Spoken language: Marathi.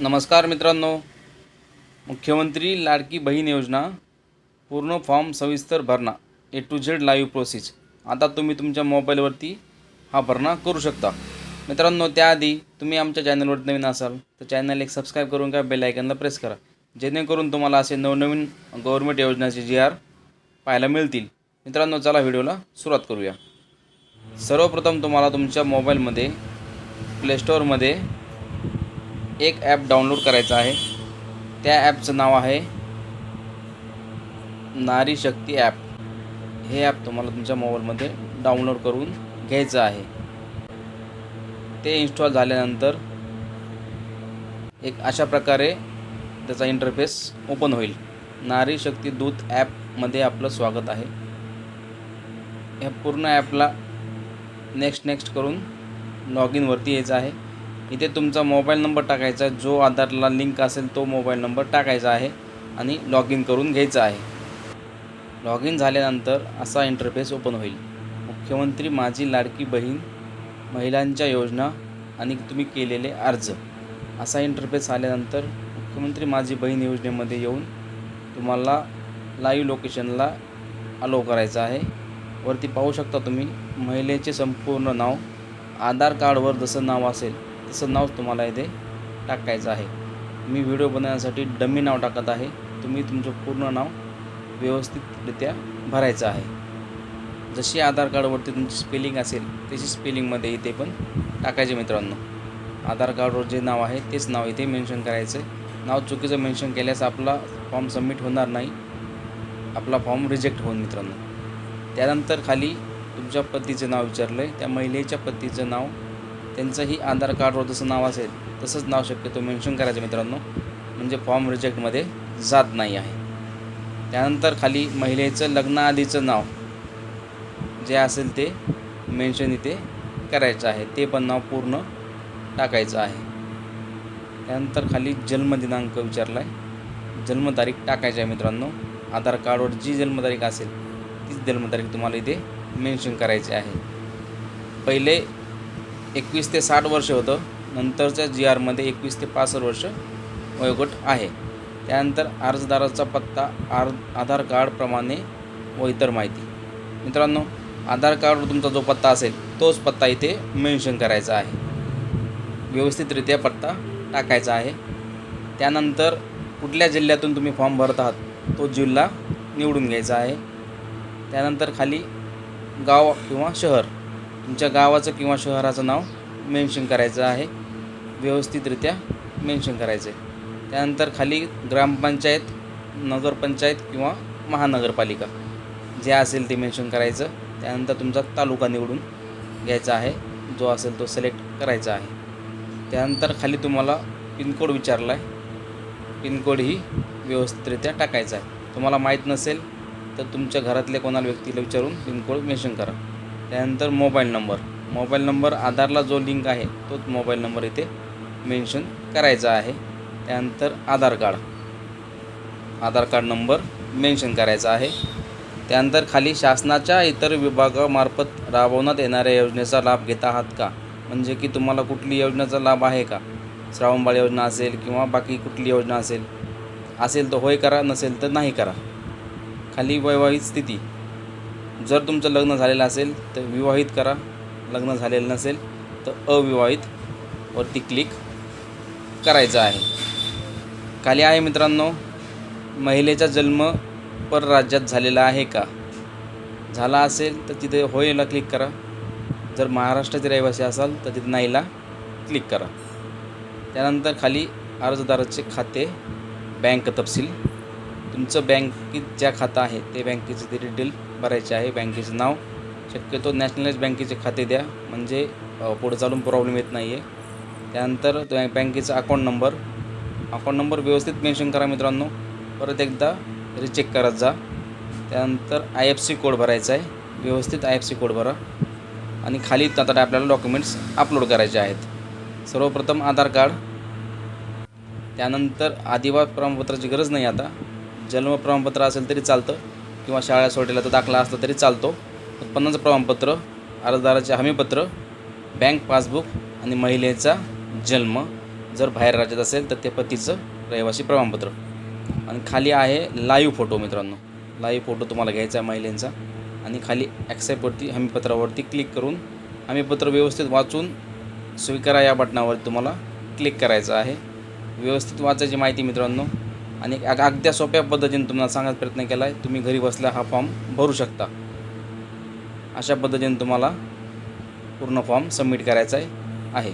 नमस्कार मित्रांनो. मुख्यमंत्री लाडकी बहीण योजना पूर्ण फॉर्म सविस्तर भरणा A to Z live process. आता तुम्ही तुमच्या मोबाईलवरती हा भरणा करू शकता. मित्रांनो त्याआधी तुम्ही आमच्या चॅनलवरती नवीन असाल तर चॅनल एक सबस्क्राईब करून काय बेल आयकनला प्रेस करा. जेणेकरून तुम्हाला असे नवनवीन गव्हर्मेंट योजनाचे जी आर पाहायला मिळतील. मित्रांनो चला व्हिडिओला सुरुवात करूया. सर्वप्रथम तुम्हाला तुमच्या मोबाईलमध्ये प्लेस्टोअरमध्ये एक ॲप डाउनलोड करायचं आहे. त्या ॲपचं नाव आहे नारी शक्ती ॲप हे ॲप तुम्हाला तुमच्या मोबाईलमध्ये डाउनलोड करून घ्यायचं आहे. ते इन्स्टॉल झाल्यानंतर एक अशा प्रकारे त्याचा इंटरफेस ओपन होईल. नारी शक्ती दूत ॲपमध्ये आपलं स्वागत आहे. ह्या पूर्ण ॲपला नेक्स्ट नेक्स्ट करून लॉग इनवरती यायचं आहे. इथे तुमचा मोबाईल नंबर टाकायचा आहे. जो आधारला लिंक असेल तो मोबाईल नंबर टाकायचा आहे आणि लॉग इन करून घ्यायचा आहे. लॉग इन झाल्यानंतर असा इंटरफेस ओपन होईल. मुख्यमंत्री माझी लाडकी बहीण महिलांच्या योजना आणि तुम्ही केलेले अर्ज. असा इंटरफेस आल्यानंतर मुख्यमंत्री माझी बहीण योजनेमध्ये येऊन तुम्हाला लाईव्ह लोकेशनला अलो करायचं आहे. वरती पाहू शकता तुम्ही महिलेचे संपूर्ण नाव आधार कार्डवर जसं नाव असेल तसं नाव तुम्हाला इथे टाकायचं आहे. मी व्हिडिओ बनवण्यासाठी डमी नाव टाकत आहे. तुम्ही तुमचं पूर्ण नाव व्यवस्थितरित्या भरायचं आहे. जशी आधार कार्डवरती तुमची स्पेलिंग असेल तशी स्पेलिंगमध्ये इथे पण टाकायचे मित्रांनो. आधार कार्डवर जे नाव आहे तेच नाव इथे मेन्शन करायचं नाव चुकीचं मेन्शन केल्यास आपला फॉर्म सबमिट होणार नाही. आपला फॉर्म रिजेक्ट होऊन मित्रांनो. त्यानंतर खाली तुमच्या पतीचं नाव विचारलं आहे त्या महिलेच्या पतीचं नाव त्यांचंही आधार कार्डवर जसं नाव असेल तसंच नाव शक्यतो मेन्शन करायचं मित्रांनो. म्हणजे फॉर्म रिजेक्टमध्ये जात नाही आहे. त्यानंतर खाली महिलेचं लग्नाआधीचं नाव जे असेल ते मेन्शन इथे करायचं आहे. ते पण नाव पूर्ण टाकायचं आहे. त्यानंतर खाली जन्मदिनांक विचारला आहे जन्मतारीख टाकायची आहे मित्रांनो. आधार कार्डवर जी जन्मतारीख असेल तीच जन्मतारीख तुम्हाला इथे मेन्शन करायची आहे. पहिले एकवीस ते साठ वर्ष होतं. नंतरच्या जी आरमध्ये एकवीस ते पासष्ट वर्ष वयोगट आहे. त्यानंतर अर्जदाराचा पत्ता आर आधार कार्डप्रमाणे व इतर माहिती. मित्रांनो आधार कार्डवर तुमचा जो पत्ता असेल तोच पत्ता इथे मेन्शन करायचा आहे. व्यवस्थितरित्या पत्ता टाकायचा आहे. त्यानंतर कुठल्या जिल्ह्यातून तुम्ही फॉर्म भरत आहात तो जिल्हा निवडून घ्यायचा आहे. त्यानंतर खाली गाव किंवा शहर. तुमच्या गावाचं किंवा शहराचं नाव मेन्शन करायचं आहे. व्यवस्थितरित्या मेन्शन करायचं आहे त्यानंतर खाली ग्रामपंचायत नगरपंचायत किंवा महानगरपालिका जे असेल ते मेन्शन करायचं. त्यानंतर तुमचा तालुका निवडून घ्यायचा आहे. जो असेल तो सिलेक्ट करायचा आहे. त्यानंतर खाली तुम्हाला पिनकोड विचारला आहे पिनकोड ही व्यवस्थितरित्या टाकायचा आहे. तुम्हाला माहीत नसेल तर तुमच्या घरातल्या कोणाला व्यक्तीला विचारून पिनकोड मेन्शन करा. त्यानंतर मोबाईल नंबर. मोबाईल नंबर आधारला जो लिंक आहे तोच मोबाईल नंबर इथे मेन्शन करायचा आहे. त्यानंतर Aadhaar card. Aadhaar card number mention करायचा आहे. त्यानंतर खाली शासनाच्या इतर विभागामार्फत राबवण्यात येणाऱ्या योजनेचा लाभ घेत आहात का? म्हणजे की तुम्हाला कुठली योजनेचा लाभ आहे का? श्रावणबाळ योजना असेल किंवा बाकी कुठली योजना असेल? असेल तर होय करा नसेल तर नाही करा. खाली वैवाहिक स्थिती. जर तुमचं लग्न झालेलं असेल तर विवाहित करा. लग्न झालेलं नसेल तर अविवाहित वरती क्लिक करायचं आहे. खाली आहे मित्रांनो महिलेचा जन्म परराज्यात झालेला आहे का? झाला असेल तर तिथे होयला क्लिक करा. जर महाराष्ट्राचे रहिवासी असाल तर तिथे नाहीला क्लिक करा. त्यानंतर खाली अर्जदाराचे खाते बँक तपशील तुमचं बँकेत ज्या खातं आहे ते बँकेचे ते डिटेल भरायचे आहे. बँकेचं नाव शक्यतो नॅशनलाइज बँकेचे खाते द्या. म्हणजे पुढे चालून प्रॉब्लेम येत नाही आहे त्यानंतर बँकेचा अकाउंट नंबर अकाउंट नंबर व्यवस्थित मेन्शन करा मित्रांनो. परत एकदा रिचेक करत जा. त्यानंतर आय एफ सी कोड भरायचा आहे. व्यवस्थित आय एफ सी कोड भरा. आणि खाली आता आपल्याला डॉक्युमेंट्स अपलोड करायचे आहेत. सर्वप्रथम आधार कार्ड. त्यानंतर आदिवास प्रमाणपत्राची गरज नाही आता. जन्म प्रमाणपत्र असेल तरी चालतं किंवा शाळा सोडलेला तर दाखला असला तरी चालतो. उत्पन्नाचं प्रमाणपत्र अर्जदाराचे हमीपत्र बँक पासबुक आणि महिलेचा जन्म जर बाहेर राज्यात असेल तर ते पतीचं रहिवासी प्रमाणपत्र. आणि खाली आहे लाईव्ह फोटो मित्रांनो. लाईव्ह फोटो तुम्हाला घ्यायचा आहे महिलेंचा. आणि खाली ॲक्सेप्टवरती हमीपत्रावरती क्लिक करून हमीपत्र व्यवस्थित वाचून स्वीकारा या बटणावर तुम्हाला क्लिक करायचं आहे. व्यवस्थित वाचायची माहिती मित्रांनो. आणि अगद्या सोप्या पद्धतीने तुम्हाला सांगायचा प्रयत्न केला आहे तुम्ही घरी बसल्या हा फॉर्म भरू शकता. अशा पद्धतीने तुम्हाला पूर्ण फॉर्म सबमिट करायचा आहे आहे.